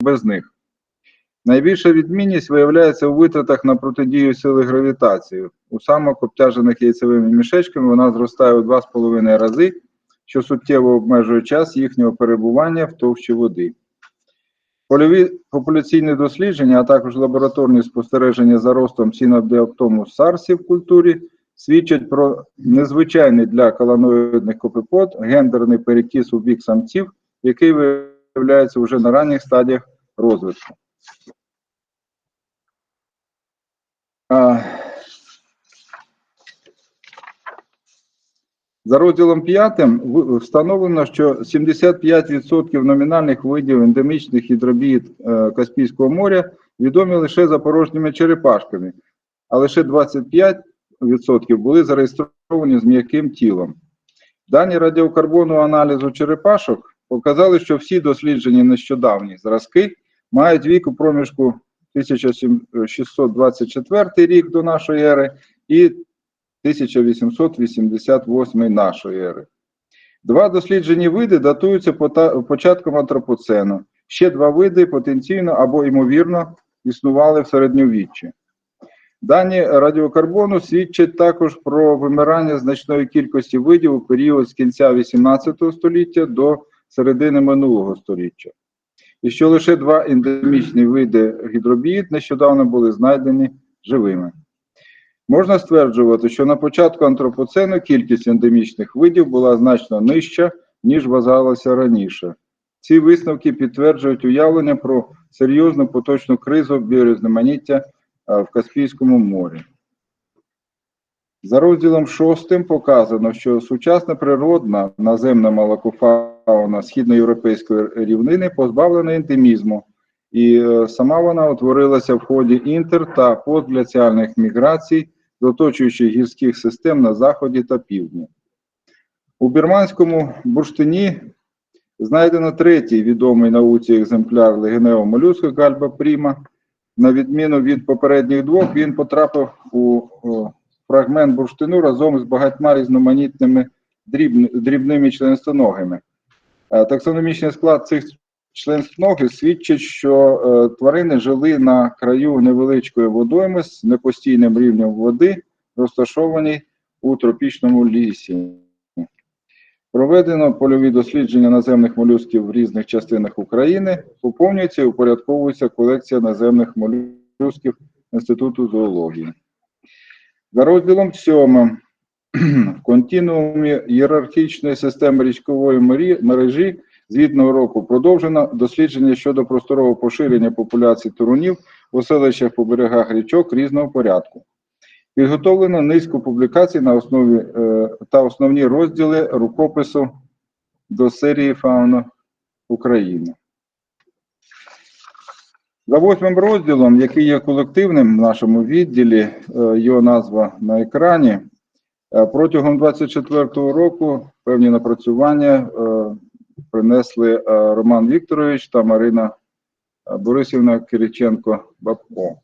без них. Найбільша відмінність виявляється у витратах на протидію сили гравітації. У самок, обтяжених яйцевими мішечками, вона зростає у 2,5 рази, що суттєво обмежує час їхнього перебування в товщі води. Польові популяційні дослідження, а також лабораторні спостереження за ростом сінодіоптому сарсі в культурі свідчать про незвичайний для колоноїдних копипод гендерний перекіс у бік самців, який виявляється вже на ранніх стадіях розвитку. За розділом 5 встановлено, що 75% номінальних видів ендемічних гідробіїд е, Каспійського моря відомі лише за порожніми черепашками, а лише 25% були зареєстровані з м'яким тілом. Дані радіокарбонного аналізу черепашок показали, що всі досліджені нещодавні зразки мають вік у проміжку 1624 рік до нашої ери і 1888 нашої ери. Два досліджені види датуються початком антропоцену. Ще два види потенційно або ймовірно існували в середньовіччі. Дані радіокарбону свідчать також про вимирання значної кількості видів у період з кінця 18 століття до середини минулого століття. І що лише два ендемічні види гідробіїд нещодавно були знайдені живими. Можна стверджувати, що на початку антропоцену кількість ендемічних видів була значно нижча, ніж вважалося раніше. Ці висновки підтверджують уявлення про серйозну поточну кризу біорізноманіття в Каспійському морі. За розділом 6 показано, що сучасна природна наземна молокофауна східноєвропейської рівнини позбавлена ендемізму, і е, сама вона утворилася в ході інтер та постгляціальних міграцій з оточуючих гірських систем на заході та півдні. У бірманському бурштині знайдено третій відомий науці екземпляр легеневого молюска Гальба Пріма. На відміну від попередніх двох, він потрапив у фрагмент бурштину разом з багатьма різноманітними дрібними членистоногими. Е, Таксономічний склад цих членистоногих свідчить, що е, тварини жили на краю невеличкої водойми з непостійним рівнем води, розташованій у тропічному лісі. Проведено польові дослідження наземних молюсків в різних частинах України. Поповнюється і упорядковується колекція наземних молюсків Інституту зоології. За розділом 7 в континуумі ієрархічної системи річкової мережі звітного року продовжено дослідження щодо просторового поширення популяції турунів у селищах по берегах річок різного порядку. Підготовлено низку публікацій на основі е, та основні розділи рукопису до серії Фауна України. За восьмим розділом, який є колективним в нашому відділі, е, його назва на екрані. Е, Протягом 24-го року певні напрацювання е, принесли е, Роман Вікторович та Марина Борисівна Кириченко-Бабко.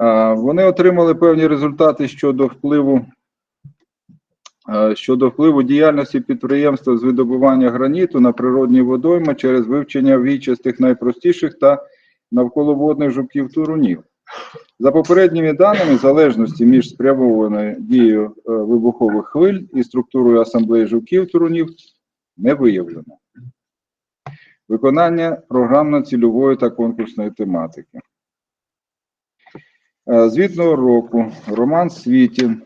Е, Вони отримали певні результати щодо впливу щодо впливу діяльності підприємства з видобування граніту на природні водойми через вивчення вічастих найпростіших та навколоводних жуків турунів. За попередніми даними, залежності між спрямованою дією е, вибухових хвиль і структурою асамблеї жуків турунів не виявлено. Виконання програмно-цільової та конкурсної тематики. Е, Звітного року Роман Світін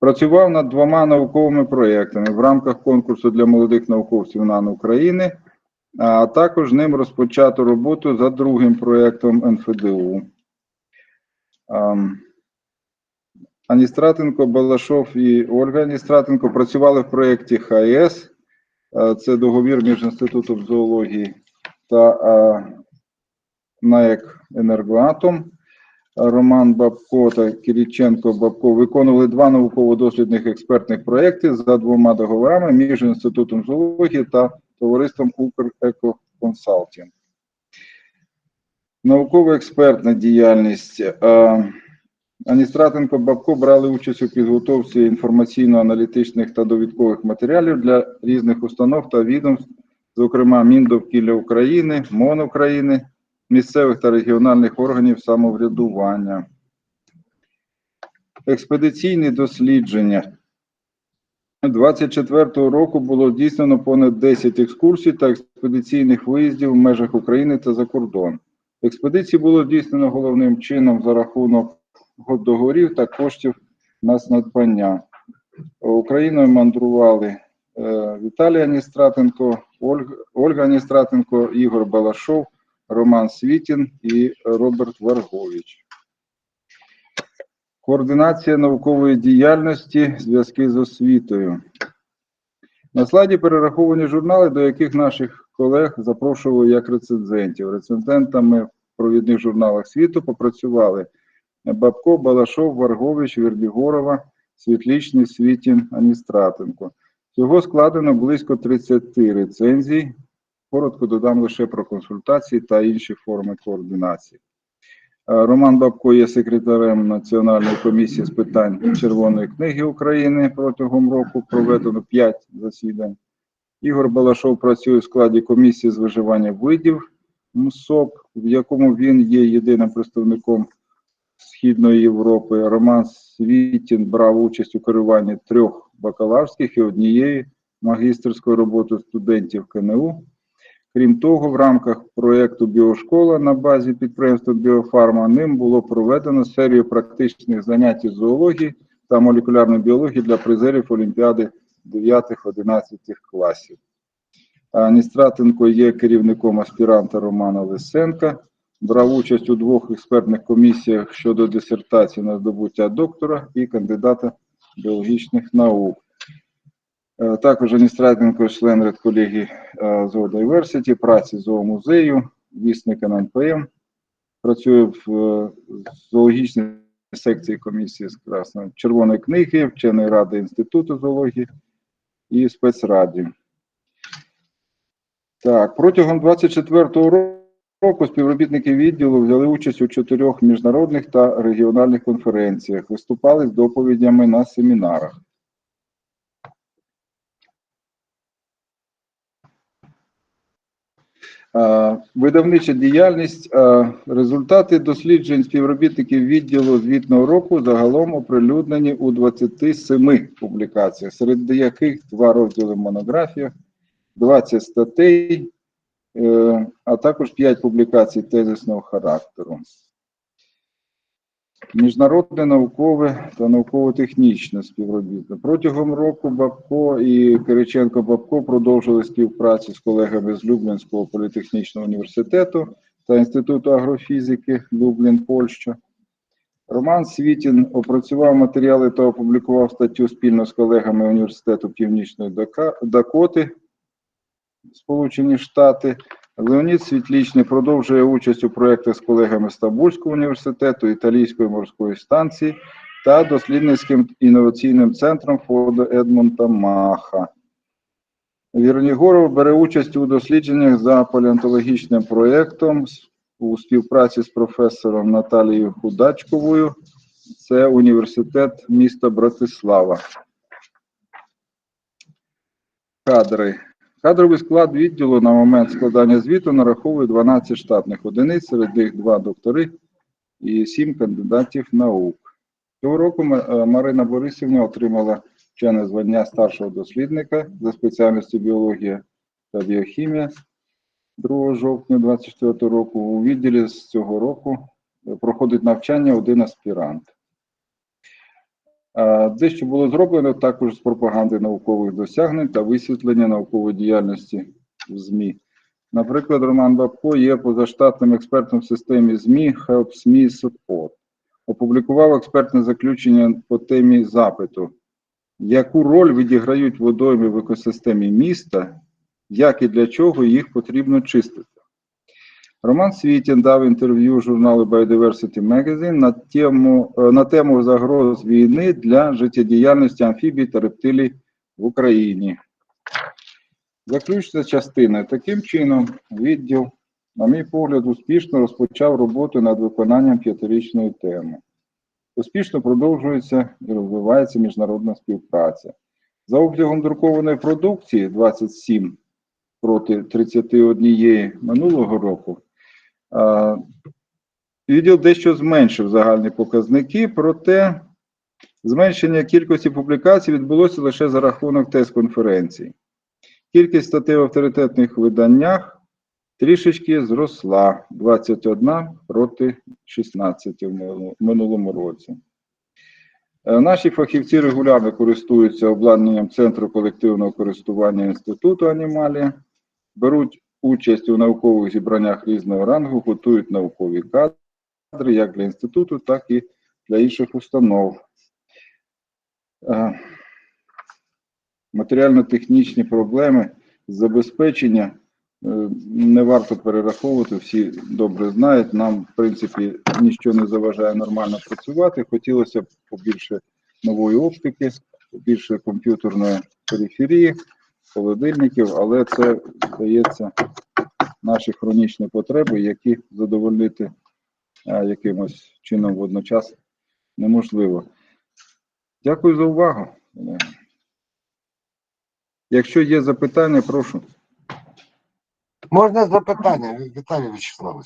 працював над двома науковими проєктами в рамках конкурсу для молодих науковців НАН України, а також ним розпочато роботу за другим проєктом НФДУ. Аністратенко, Балашов і Ольга Аністратенко працювали в проєкті ХАЕС, е, це договір між Інститутом зоології та е, НАЕК Енергоатом. Роман Бабко та Кириченко Бабко виконували два науково-дослідних експертних проєкти за двома договорами між Інститутом зоології та товариством Укрекоконсалтінг. Науково-експертна діяльність. Е, Аністратенко Бабко брали участь у підготовці інформаційно-аналітичних та довідкових матеріалів для різних установ та відомств зокрема Міндовкілля України, МОН України, місцевих та регіональних органів самоврядування. Експедиційні дослідження. 24 року було здійснено понад 10 екскурсій та експедиційних виїздів в межах України та за кордон. Експедиції було здійснено головним чином за рахунок договорів та коштів на надбання. Україною мандрували е, Віталій Аністратенко, Ольга Аністратенко, Ігор Балашов, Роман Світін і Роберт Варгович. Координація наукової діяльності, зв'язки з освітою. На слайді перераховані журнали, до яких наших колег запрошували як рецензентів. Рецензентами в провідних журналах світу попрацювали Бабко, Балашов, Варгович, Вердігорова, Світлічний, Світін, Аністратенко. Всього складено близько 30 рецензій. Коротко додам лише про консультації та інші форми координації. Е, Роман Бабко є секретарем Національної комісії з питань Червоної книги України протягом року. Проведено 5 засідань. Ігор Балашов працює в складі комісії з виживання видів МСОП, в якому він є єдиним представником Східної Європи. Роман Світін брав участь у керуванні трьох бакалаврських і однієї магістерської роботи студентів КНУ. Крім того, в рамках проєкту Біошкола на базі підприємства Біофарма ним було проведено серію практичних занять із зоології та молекулярної біології для призерів Олімпіади 9-11 класів. Аністратенко є керівником аспіранта Романа Лисенка, брав участь у двох експертних комісіях щодо дисертації на здобуття доктора і кандидата біологічних наук. Е, Також Аністратенко член редколегії е, Зоодайверсіті, праці зоомузею, вісник ННПМ, працює в е, зоологічній секції комісії з Красної Червоної книги, вченої ради Інституту зоології і спецраді. Так, протягом 24-го року співробітники відділу взяли участь у чотирьох міжнародних та регіональних конференціях, виступали з доповідями на семінарах. Видавнича діяльність. Е, Результати досліджень співробітників відділу звітного року загалом оприлюднені у 27 публікаціях, серед яких два розділи монографія, 20 статей, е, а також 5 публікацій тезисного характеру. Міжнародне наукове та науково-технічне співробітництво. Протягом року Бабко і Кириченко Бабко продовжили співпрацю з колегами з Люблінського політехнічного університету та Інституту агрофізики Люблін, Польща. Роман Світін опрацював матеріали та опублікував статтю спільно з колегами Університету Північної Дакоти, Сполучені Штати. Леонід Світлічний продовжує участь у проєктах з колегами Стамбульського університету, Італійської морської станції та дослідницьким інноваційним центром фонду Едмунта Маха. Вірнігоров бере участь у дослідженнях за палеонтологічним проєктом у співпраці з професором Наталією Худачковою. Це університет міста Братислава. Кадри. Кадровий склад відділу на момент складання звіту нараховує 12 штатних одиниць, серед них два доктори і 7 кандидатів наук. Цього року е, Марина Борисівна отримала вчене звання старшого дослідника за спеціальністю біологія та біохімія 2 жовтня 2024 року. У відділі з цього року е, проходить навчання один аспірант. Дещо було зроблено також з пропаганди наукових досягнень та висвітлення наукової діяльності в ЗМІ. Наприклад, Роман Бабко є позаштатним експертом в системі ЗМІ HelpSME Support. Опублікував експертне заключення по темі запиту, яку роль відіграють водойми в екосистемі міста, як і для чого їх потрібно чистити. Роман Світін дав інтерв'ю журналу Biodiversity Magazine на тему, е, на тему загроз війни для життєдіяльності амфібій та рептилій в Україні. Заключна частина. Таким чином, відділ, на мій погляд, успішно розпочав роботу над виконанням п'ятирічної теми. Успішно продовжується і розвивається міжнародна співпраця. За обсягом друкованої продукції 27 проти 31 минулого року. Відділ дещо зменшив загальні показники, проте зменшення кількості публікацій відбулося лише за рахунок тест-конференцій. Кількість статей в авторитетних виданнях трішечки зросла 21 проти 16 в минулому- минулому році. Е, Наші фахівці регулярно користуються обладнанням Центру колективного користування Інституту Анімалія, беруть участь у наукових зібраннях різного рангу, готують наукові кадри як для інституту, так і для інших установ. Е, Матеріально-технічні проблеми забезпечення е, не варто перераховувати, всі добре знають. Нам, в принципі, нічого не заважає нормально працювати. Хотілося б побільше нової оптики, побільше комп'ютерної периферії, холодильників, але це здається наші хронічні потреби, які задовольнити е, якимось чином водночас неможливо. Дякую за увагу. Якщо є запитання, прошу. Можна запитання, Віталій Вячеславович?